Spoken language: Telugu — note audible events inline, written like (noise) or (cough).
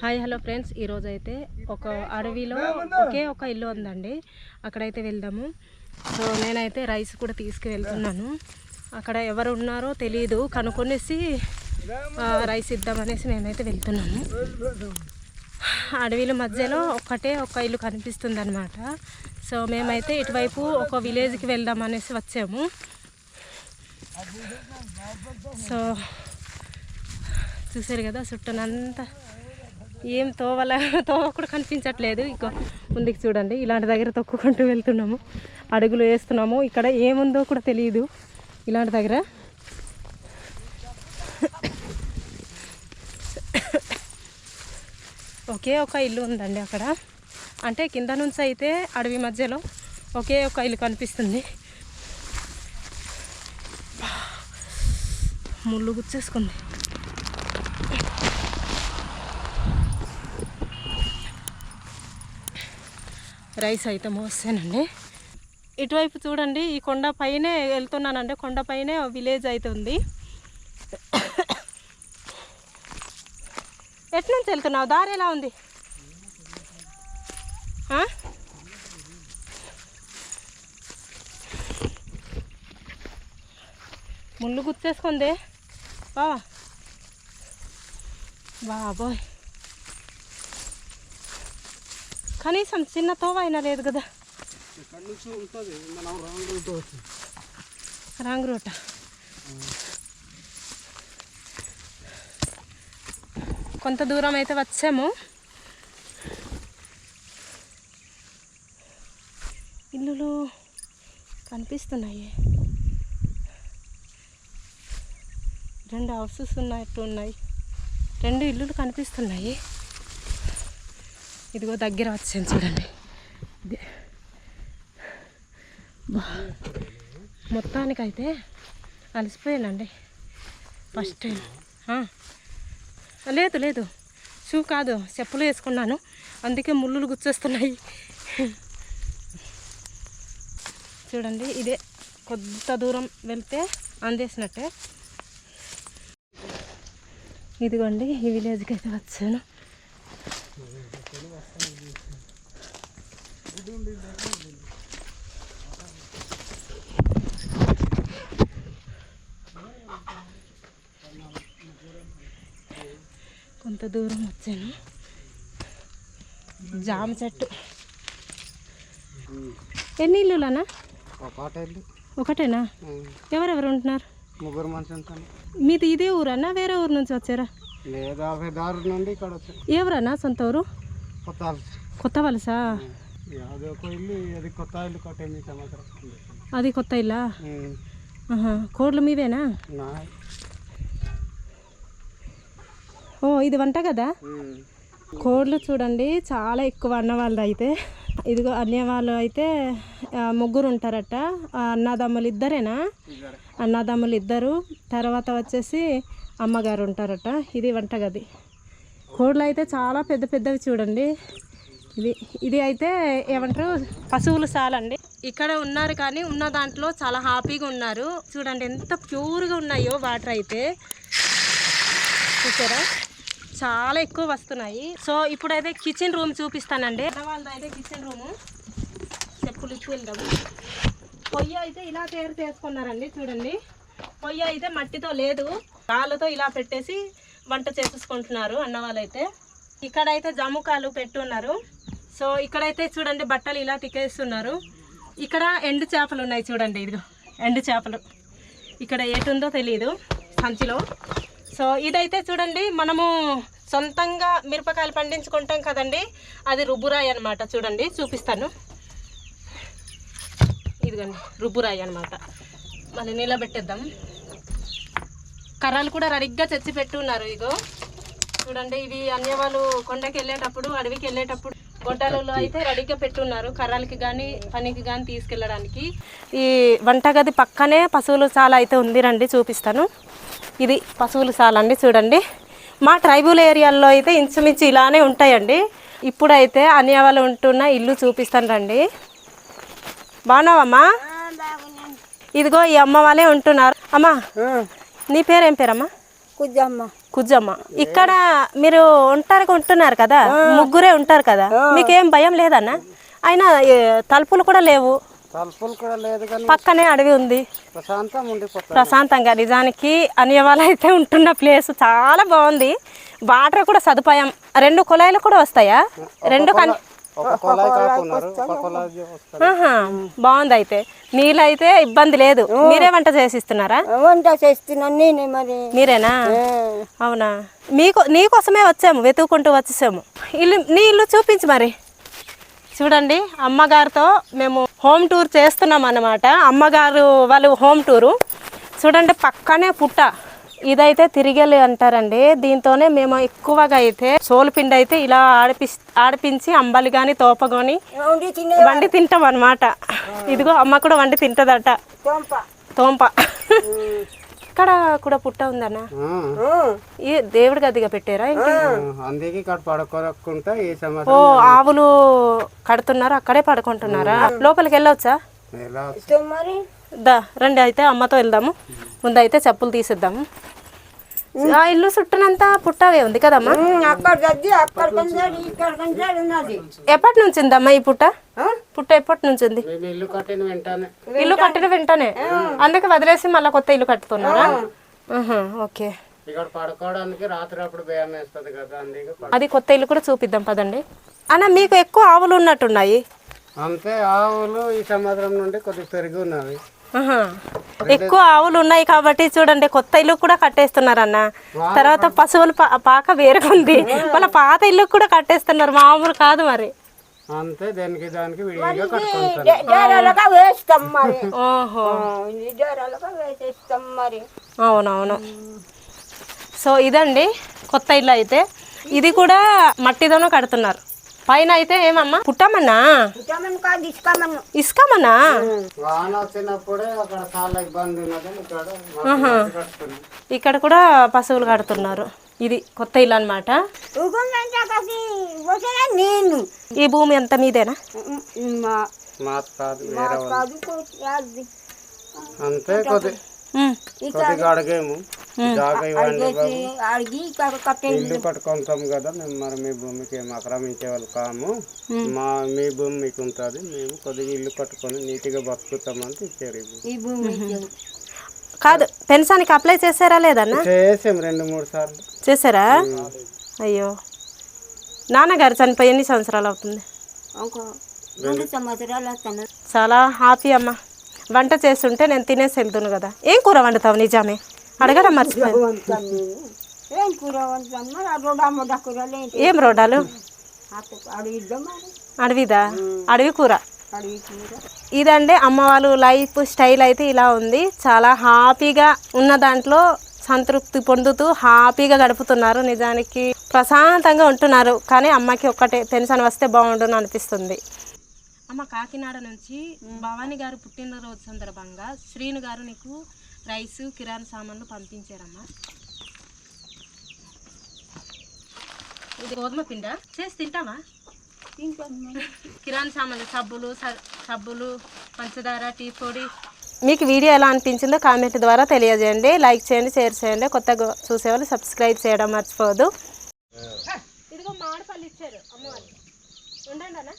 Hi hello friends. ఈరోజు అయితే ఒక అడవిలో ఒకే ఒక ఇల్లు ఉందండి. అక్కడైతే వెళ్దాము. సో నేనైతే రైస్ కూడా తీసుకువెళ్తున్నాను. అక్కడ ఎవరు ఉన్నారో తెలియదు కనుక్కొనేసి రైస్ ఇద్దామనేసి నేనైతే వెళ్తున్నాను. అడవిల మధ్యలో ఒకటే ఒక ఇల్లు కనిపిస్తుంది అనమాట సో మేమైతే ఇటువైపు ఒక విలేజ్కి వెళ్దాం అనేసి వచ్చాము. సో చూసారు కదా చుట్టనంతా ఏం తోవల తోవ కూడా కనిపించట్లేదు. ఇక ముందుకు చూడండి. ఇలాంటి దగ్గర తొక్కుకుంటూ వెళ్తున్నాము. అడుగులు వేస్తున్నాము. ఇక్కడ ఏముందో కూడా తెలియదు ఇలాంటి దగ్గర. ఒకే ఒక ఇల్లు ఉందండి అక్కడ. అంటే కింద నుంచి అయితే అడవి మధ్యలో ఒకే ఒక ఇల్లు కనిపిస్తుంది. ముళ్ళు గుచ్చేసుకుంది. రైస్ అయితే మోస్తానండి ఇటువైపు చూడండి ఈ కొండ పైనే వెళ్తున్నానండి. కొండ పైనే విలేజ్ అయితే ఉంది. ఎటు నుంచి వెళ్తున్నావు? దారి ఎలా ఉంది? ముళ్ళు గుర్తేసుకుంది బావా బాబోయ్. కనీసం చిన్న తోవ అయినా లేదు కదా. రాంగ్ రూట కొంత దూరం అయితే వచ్చాము. ఇల్లులు కనిపిస్తున్నాయి. రెండు హౌసెస్ ఉన్నట్టు ఉన్నాయి. రెండు ఇల్లులు కనిపిస్తున్నాయి. ఇదిగో దగ్గర వచ్చాను చూడండి. మొత్తానికైతే అలసిపోయానండి. ఫస్ట్ టైం లేదు లేదు. షూ కాదు చెప్పులు వేసుకున్నాను. అందుకే ముళ్ళులు గుచ్చేస్తున్నాయి. చూడండి ఇదే కొంత దూరం వెళ్తే అందేసినట్టే. ఇదిగోండి ఈ విలేజ్కి అయితే వచ్చాను. కొంత దూరం వచ్చాను. జామ చెట్టు. ఎన్ని ఇల్లులనా ఒకటేనా? ఎవరెవరు ఉంటున్నారు? ముగ్గురు మనిషి ఉంటాను మీది ఇదే ఊరన్నా వేరే ఊరు నుంచి వచ్చారా? లేదా దారి నుండి ఇక్కడ ఎవరన్నా సొంత ఊరు? కొత్త. కొత్త వలసా? అది కొత్త ఇల్లు కోడ్లు మీవేనా నా ఓ ఇది వంట కదా? కోళ్ళు చూడండి చాలా ఎక్కువ అన్న వాళ్ళు అయితే ఇదిగో అన్న వాళ్ళు అయితే ముగ్గురు ఉంటారట. ఆ, అన్నదమ్ములు ఇద్దరేనా? అన్నదమ్ములు ఇద్దరు. తర్వాత వచ్చేసి అమ్మగారు ఉంటారట. ఇది వంటగది. కోళ్ళు అయితే చాలా పెద్ద పెద్దవి చూడండి. ఇది ఇది అయితే ఏమంటారు? పశువులు సాలండి ఇక్కడ ఉన్నారు కానీ ఉన్న దాంట్లో చాలా హ్యాపీగా ఉన్నారు. చూడండి ఎంత ప్యూర్గా ఉన్నాయో వాటర్ అయితే. చూసారా? చాలా ఎక్కువ వస్తున్నాయి. సో ఇప్పుడైతే కిచెన్ రూమ్ చూపిస్తానండి. వాళ్ళది అయితే కిచెన్ రూము చెప్పులు ఇచ్చి వెళ్దాము పొయ్యి అయితే ఇలా తయారు చేసుకున్నారండి చూడండి. పొయ్యి అయితే మట్టితో లేదు. రాళ్ళతో ఇలా పెట్టేసి వంట చేసేసుకుంటున్నారు అన్న వాళ్ళైతే ఇక్కడైతే జముకాలు పెట్టున్నారు. సో ఇక్కడైతే చూడండి బట్టలు ఇలా తికేస్తున్నారు. ఇక్కడ ఎండు చేపలు ఉన్నాయి చూడండి ఇదిగో. ఎండు చేపలు. ఇక్కడ ఏటుందో తెలియదు సంచిలో. సో ఇదైతే చూడండి మనము సొంతంగా మిరపకాయలు పండించుకుంటాం కదండి. అది రుబ్బురాయి అనమాట చూడండి చూపిస్తాను. ఇదిగోండి రుబ్బురాయి అనమాట మళ్ళీ నిలబెట్టేద్దాం కర్రలు కూడా రెడీగా తెచ్చి పెట్టున్నారు ఇగో. చూడండి ఇవి అన్య వాళ్ళు కొండకి వెళ్ళేటప్పుడు అడవికి వెళ్ళేటప్పుడు గొడ్డలలో అయితే రెడీగా పెట్టున్నారు కర్రలకి కానీ పనికి కానీ తీసుకెళ్ళడానికి. ఈ వంటగది పక్కనే పశువుల సాల అయితే ఉంది రండి చూపిస్తాను. ఇది పశువుల సాల అండి చూడండి. మా ట్రైబల్ ఏరియాల్లో అయితే ఇంచుమించు ఇలానే ఉంటాయండి. ఇప్పుడైతే అన్య వాళ్ళు ఉంటున్న ఇల్లు చూపిస్తాను రండి బాగున్నావమ్మా ఇదిగో ఈ అమ్మ వాళ్ళే ఉంటున్నారు. అమ్మా నీ పేరు ఏం పేరమ్మా? కుజమ్మ. కుజ్జమ్మ ఇక్కడ మీరు ఒంటరిగా ఉంటున్నారు కదా ముగ్గురే ఉంటారు కదా మీకేం భయం లేదన్న? అయినా తలుపులు కూడా లేవు. తలుపులు కూడా లేదు కానీ పక్కనే అడవి ఉంది. ప్రశాంతం ఉండిపోతుంది. ప్రశాంతంగా నిజానికి అనేవాళ్ళు అయితే ఉంటున్న ప్లేస్ చాలా బాగుంది. వాటర్ కూడా సదుపాయం. రెండు కుళాయిలు కూడా వస్తాయా? రెండు కన్ బాగుంది అయితే నీళ్ళు అయితే ఇబ్బంది లేదు. మీరే వంట చేసిస్తున్నారా? వంట చేస్తున్నాను నేనే మరి. మీరేనా? అవునా? మీకు నీకోసమే వచ్చాము వెతుక్కుంటూ వచ్చేసాము. ఇల్లు నీ ఇల్లు చూపించు మరి. చూడండి అమ్మగారితో మేము హోమ్ టూర్ చేస్తున్నాం అన్నమాట. అమ్మగారు వాళ్ళు హోమ్ టూరు. చూడండి పక్కనే పుట్ట. ఇదైతే తిరిగెలు అంటారండి. దీంతోనే మేము ఎక్కువగా అయితే సోలుపిండి అయితే ఇలా ఆడిపి ఆడిపించి అంబలి కానీ తోప కానీ వండి తినే వండి తింటాం అనమాట ఇదిగో అమ్మ కూడా వండి తింటదట. తోంప. తోంప. ఇక్కడ కూడా పుట్ట ఉందన్న? ఆ, ఈ దేవుడి గదిగా పెట్టారా ఇంకా? ఆ, అందుకే ఇక్కడ పడుకోకుండా ఈ ఓ ఆవులు కడుతున్నారు అక్కడే పడుకుంటున్నారా? లోపలికి వెళ్ళవచ్చా దా రండి అయితే అమ్మతో వెళ్దాము. ముందు అయితే చెప్పులు తీసిద్దాము. ఆ ఇల్లు చుట్టూనంతా పుట్టవే ఉంది కదమ్మా? ఎప్పటి నుంచి ఉందమ్మా ఈ పుట్ట? పుట్ట ఎప్పటి నుంచి ఉంది ఇల్లు కట్టిన వెంటనే. ఇల్లు కట్టిన వెంటనే. అందుకే వదిలేసి మళ్ళీ కొత్త ఇల్లు కట్టుతున్నారా? ఓకే. ఇక్కడ పడుకోవడానికి రాత్రి అప్పుడు భయం వేస్తుంది కదా అందుకే పడు- అది కొత్త ఇల్లు కూడా చూపిద్దాం పదండి. అన్న మీకు ఎక్కువ ఆవులు ఉన్నట్టున్నాయి. అంతే ఆవులు ఈ సంవత్సరం నుండి కొద్దిగా పెరిగి ఉన్నవి. ఆహా. ఎక్కువ ఆవులు ఉన్నాయి కాబట్టి చూడండి కొత్త ఇల్లు కూడా కట్టేస్తున్నారు అన్న తర్వాత పశువుల పా- పాక వేరుగా ఉంది. (laughs) (laughs) వాళ్ళ పాత ఇల్లు కూడా కట్టేస్తున్నారు మామూలు కాదు మరి. అంతే దేనికి దానికి (laughs) అవునవును. సో ఇదండి కొత్త ఇల్లు అయితే. ఇది కూడా మట్టితోనే కడుతున్నారు. పైన అయితే ఏమమ్మా? పుట్టమన్నా? ఇసుకమన్నా వాన వచ్చినప్పుడే అక్కడ చాలా ఇబ్బంది ఉన్నది ఇక్కడ కూడా పశువులు కడుతున్నారు. ఇది కొత్త ఇల్లు అనమాట ఈ భూమి అంతా మీదేనా? అంతే కొద్ది. అడిగేము ఇల్లు కట్టుకుంటాం కదా మేము మరి మీ భూమికి ఏం ఆక్రమించే వాళ్ళు కాము. మా మీ భూమి మీకు ఉంటుంది మేము కొద్దిగా ఇల్లు కట్టుకొని నీట్గా బతుకుతామని ఇచ్చారు ఈ భూమి. కాదు పెన్షన్కి అప్లై చేశారా లేదన్నా? చేసాం రెండు మూడు సార్లు. చేశారా? అయ్యో. నాన్నగారు చనిపోయి ఎన్ని సంవత్సరాలు అవుతుంది. చాలా హ్యాపీ అమ్మ. వంట చేస్తుంటే నేను తినేసి వెళ్తును కదా. ఏం కూర వండుతావు నిజామే? అడగడం మర్చిపోయాను. ఏం రోడాలు అడవిదా? అడవి కూర. ఇదండి అమ్మ వాళ్ళు లైఫ్ స్టైల్ అయితే ఇలా ఉంది. చాలా హ్యాపీగా ఉన్న దాంట్లో సంతృప్తి పొందుతూ హ్యాపీగా గడుపుతున్నారు. నిజానికి ప్రశాంతంగా ఉంటున్నారు. కానీ అమ్మకి ఒక్కటే పెన్షన్ వస్తే బాగుండును అనిపిస్తుంది. అమ్మ కాకినాడ నుంచి భవానీ గారు పుట్టినరోజు సందర్భంగా శ్రీను గారు నీకు రైస్ కిరాణా సామాన్లు పంపించారమ్మా. ఇది గోధుమ పిండ? చేసి తింటావా? తింటాం మరి. కిరాణా సామాన్లు సబ్బులు సబ్బులు పంచదార టీ పొడి. మీకు వీడియో ఎలా అనిపించిందో కామెంట్ ద్వారా తెలియజేయండి. లైక్ చేయండి షేర్ చేయండి. కొత్తగా చూసేవాళ్ళు సబ్స్క్రైబ్ చేయడం మర్చిపోదు ఇదిగో మామిడిపళ్ళు ఇచ్చారు అమ్మవారు. ఉండండి అన్న